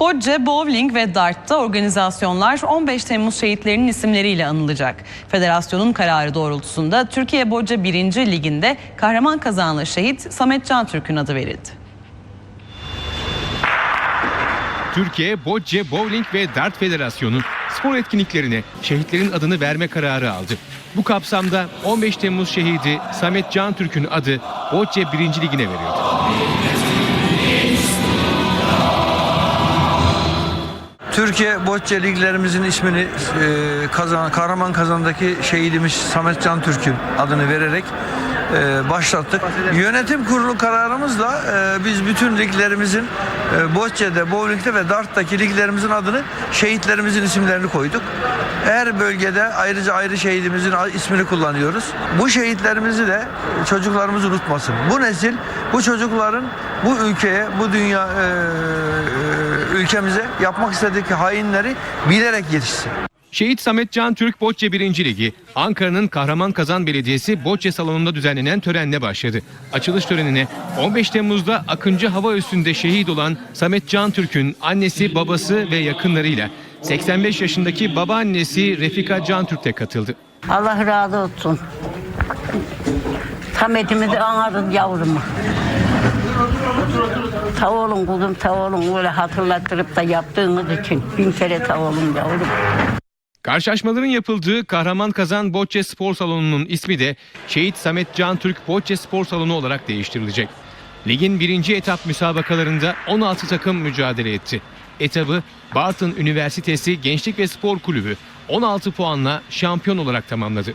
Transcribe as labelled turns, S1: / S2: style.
S1: Bocce, bowling ve dart'ta organizasyonlar 15 Temmuz şehitlerinin isimleriyle anılacak. Federasyonun kararı doğrultusunda Türkiye Bocce 1. Ligi'nde kahraman kazanlı şehit Samet Can Türk'ün adı verildi.
S2: Türkiye Bocce, Bowling ve Dart Federasyonu spor etkinliklerine şehitlerin adını verme kararı aldı. Bu kapsamda 15 Temmuz şehidi Samet Can Türk'ün adı Bocce 1. Ligi'ne verildi.
S3: Türkiye Bocce liglerimizin ismini e, kazan, Kahraman Kazan'daki şehidimiz Samet Can Türk'ün adını vererek e, başlattık. Yönetim kurulu kararımızla e, biz bütün liglerimizin e, Bocce'de, Bowling'de ve Dart'taki liglerimizin adını şehitlerimizin isimlerini koyduk. Her bölgede ayrıca ayrı şehidimizin ismini kullanıyoruz. Bu şehitlerimizi de çocuklarımız unutmasın. Bu nesil bu çocukların bu ülkeye, bu dünya e, ülkemize yapmak istedikleri hainleri bilerek yetişsin.
S2: Şehit Samet Can Türk Bocce 1. Ligi Ankara'nın Kahraman Kazan Belediyesi Bocce salonunda düzenlenen törenle başladı. Açılış törenine 15 Temmuz'da Akıncı Hava Üssü'nde şehit olan Samet Can Türk'ün annesi, babası ve yakınlarıyla 85 yaşındaki babaannesi Refika Can Türk de katıldı.
S4: Allah razı olsun. Samet'imi de anladın yavrumu. Sağ olun kuzum, sağ olun böyle hatırlattırıp da yaptığınız için. Bin kere sağ olun yavrum.
S2: Karşılaşmaların yapıldığı Kahraman Kazan Bocce Spor Salonu'nun ismi de Şehit Samet Can Türk Bocce Spor Salonu olarak değiştirilecek. Ligin birinci etap müsabakalarında 16 takım mücadele etti. Etabı Barton Üniversitesi Gençlik ve Spor Kulübü 16 puanla şampiyon olarak tamamladı.